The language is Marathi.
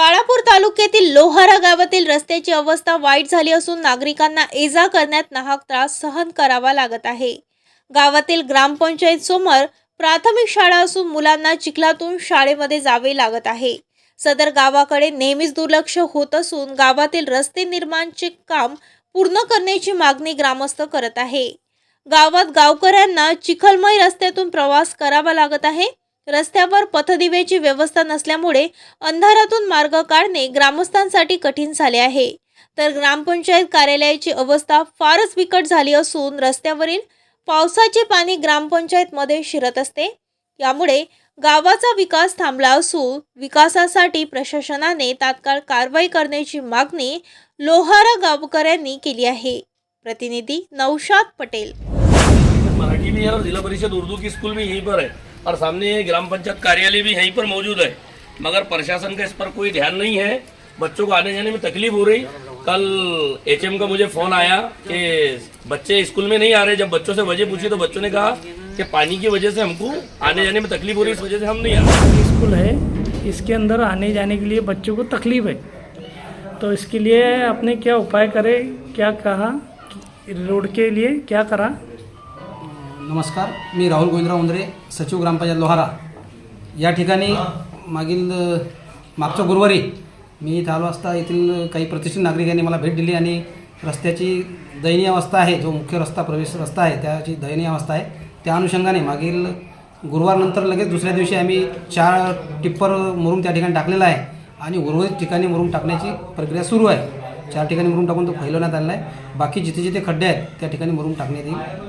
बाळापूर तालुक्यातील लोहारा गावातील रस्त्याची अवस्था वाईट झाली असून नागरिकांना एजा करण्यात नाहक त्रास सहन करावा लागत आहे. गावातील ग्रामपंचायत समोर प्राथमिक शाळा असून मुलांना चिखलातून शाळेमध्ये जावे लागत आहे. सदर गावाकडे नेहमीच दुर्लक्ष होत असून गावातील रस्ते निर्माणचे काम पूर्ण करण्याची मागणी ग्रामस्थ करत आहे. गावात गावकऱ्यांना चिखलमय रस्त्यातून प्रवास करावा लागत आहे. रस्त्यावर पथदिव्याची व्यवस्था नसल्यामुळे अंधारातून मार्ग काढणे ग्रामस्थांसाठी कठीण झाले आहे. तर ग्रामपंचायत कार्यालयाची अवस्था फारच बिकट झाली असून रस्त्यावरील पावसाचे पाणी ग्रामपंचायतमध्ये शिरत असते. यामुळे गावाचा विकास थांबला असून विकासासाठी प्रशासनाने तात्काळ कारवाई करण्याची मागणी लोहारा गावकऱ्यांनी केली आहे. प्रतिनिधी नौशाद पटेल. मराठी भी है जिला परिषद उर्दू की स्कूल भी यहीं पर है। और सामने ग्राम पंचायत कार्यालय भी यहीं पर मौजूद है। मगर प्रशासन का इस पर कोई ध्यान नहीं है। बच्चों को आने जाने में तकलीफ़ हो रही। कल एचएम का मुझे फ़ोन आया कि बच्चे स्कूल में नहीं आ रहे। जब बच्चों से वजह पूछी तो बच्चों ने कहा कि पानी की वजह से हमको आने जाने में तकलीफ़ हो रही। इस वजह से हम नहीं आ रहे। स्कूल है। इसके अंदर आने जाने के लिए बच्चों को तकलीफ़ है। तो इसके लिए आपने क्या उपाय करे? क्या कहा? रोड के लिए क्या करा? नमस्कार मी राहुल गोविंदराव उंदरे सचिव ग्रामपंचायत लोहारा. या ठिकाणी मागील मागच्या गुरुवारी मी इथं आलो असता येथील काही प्रतिष्ठित नागरिकांनी मला भेट दिली आणि रस्त्याची दयनीय अवस्था आहे जो मुख्य रस्ता प्रवेश रस्ता आहे त्याची दयनीय अवस्था आहे. त्या अनुषंगाने मागील गुरुवारनंतर लगेच दुसऱ्या दिवशी आम्ही चार टिप्पर मुरुम त्या ठिकाणी टाकलेला आहे आणि उर्वरित ठिकाणी मुरुम टाकण्याची प्रक्रिया सुरू आहे. चार ठिकाणी मुरुम टाकून तो फैलवण्यात आलेला आहे. बाकी जिथे जिथे खड्डे आहेत त्या ठिकाणी मुरुम टाकण्यात येईल.